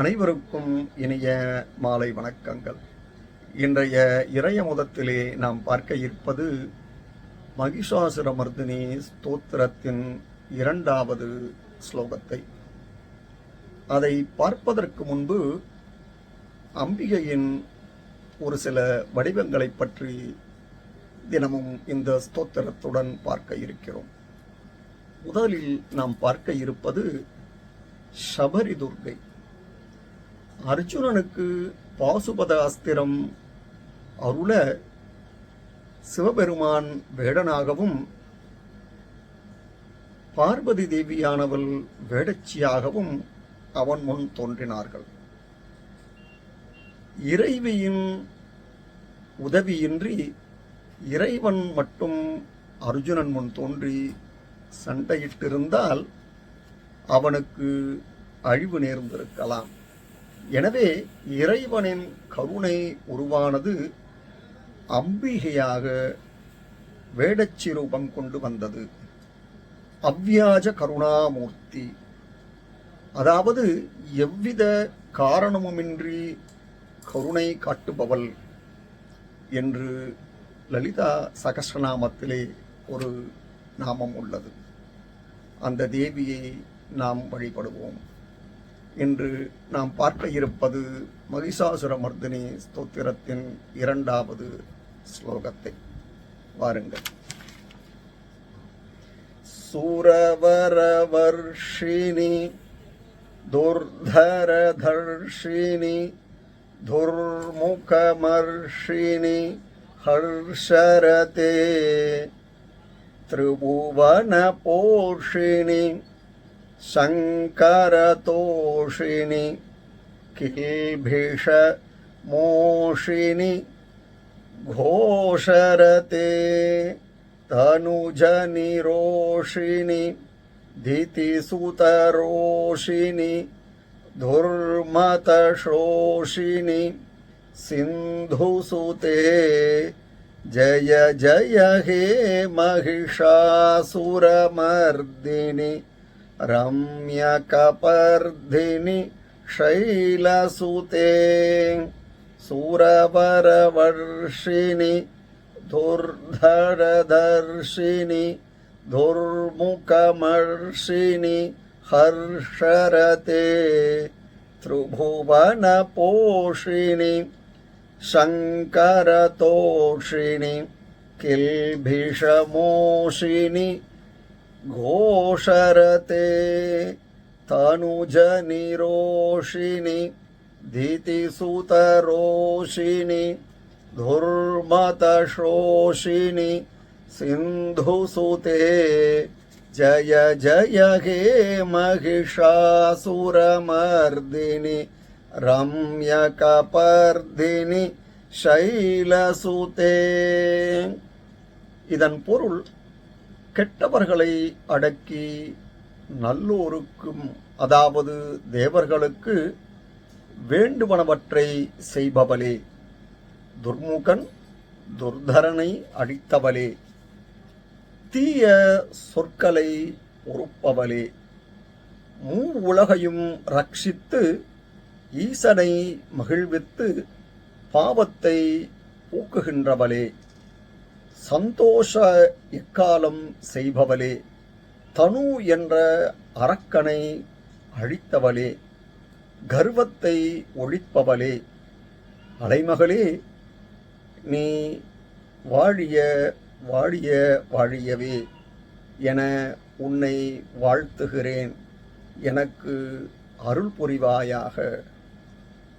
அனைவருக்கும் இனிய மாலை வணக்கங்கள். இன்றைய இறைய முதத்திலே நாம் பார்க்க இருப்பது மகிஷாசுரமர்தினி ஸ்தோத்திரத்தின் இரண்டாவது ஸ்லோகத்தை. அதை பார்ப்பதற்கு முன்பு அம்பிகையின் ஒரு சில வடிவங்களை பற்றி தினமும் இந்த ஸ்தோத்திரத்துடன் பார்க்க இருக்கிறோம். முதலில் நாம் பார்க்க இருப்பது சபரி துர்கை அர்ஜுனனுக்கு பாசுபத அஸ்திரம் அருள சிவபெருமான் வேடனாகவும் பார்வதி தேவியானவள் வேடச்சியாகவும் அவன் முன் தோன்றினார்கள். இறைவியின் உதவியின்றி இறைவன் மட்டும் அர்ஜுனன் முன் தோன்றி சண்டையிட்டிருந்தால் அவனுக்கு அழிவு நேர்ந்திருக்கலாம். எனவே இறைவனின் கருணை உருவானது அம்பிகையாக வேடச்சி ரூபம் கொண்டு வந்தது. அவ்வியாஜ கருணாமூர்த்தி. அதாவது எவ்வித காரணமுமின்றி கருணை காட்டுபவள் என்று லலிதா சகஸ்ரநாமத்திலே ஒரு நாமம் உள்ளது. அந்த தேவியை நாம் வழிபடுவோம். இன்று நாம் பார்க்க இருப்பது மகிஷாசுரமர்தினி ஸ்தோத்திரத்தின் இரண்டாவது ஸ்லோகத்தை வாருங்கள் சூரவரவர்ஷினி துர்தரதர்ஷினி துர்முகமர்ஷினி ஹர்ஷரதே त्रिभुवनपोषिणि शङ्करतोषिणि किल्भिषमोषिणि घोषरते तनुजनिरोषिणि धितिसुतरोषिणि धुर्मतशोषिणि सिन्धुसुते जय जय हे महिषासुरमर्दिनि रम्यकपर्दिनि शैलसुते सुरवरवर्षिणि धुर्धरदर्शिनि धुर्मुखमर्षिणि हर्षरते त्रिभुवनपोषिणि शङ्करतोषिणि किल्भिषमोषिणि घोषरते तनुजनिरोषिणि धितिसुतरोषिणि धुर्मतशोषिणि सिन्धुसुते जय जय हे महिषासुरमर्दिनि ரம்யகபர்தினி சைலசுதே இதன் பொருள் கெட்டவர்களை அடக்கி நல்லோருக்கும் அதாவது தேவர்களுக்கு வேண்டுவனவற்றை செய்பவளே. துர்முகன் துர்தரனை அடித்தவளே தீய சொற்களை பொறுப்பவளே. மூ உலகையும் ரட்சித்து ஈசனை மகிழ்வித்து பாவத்தை போக்குகின்றவளே. சந்தோஷ இக்காலம் செய்பவளே தனு என்ற அரக்கனை அழித்தவளே கர்வத்தை ஒழிப்பவளே. அலைமகளே நீ வாழிய வாழிய வாழியவே என உன்னை வாழ்த்துகிறேன். எனக்கு அருள் புரிவாயாக.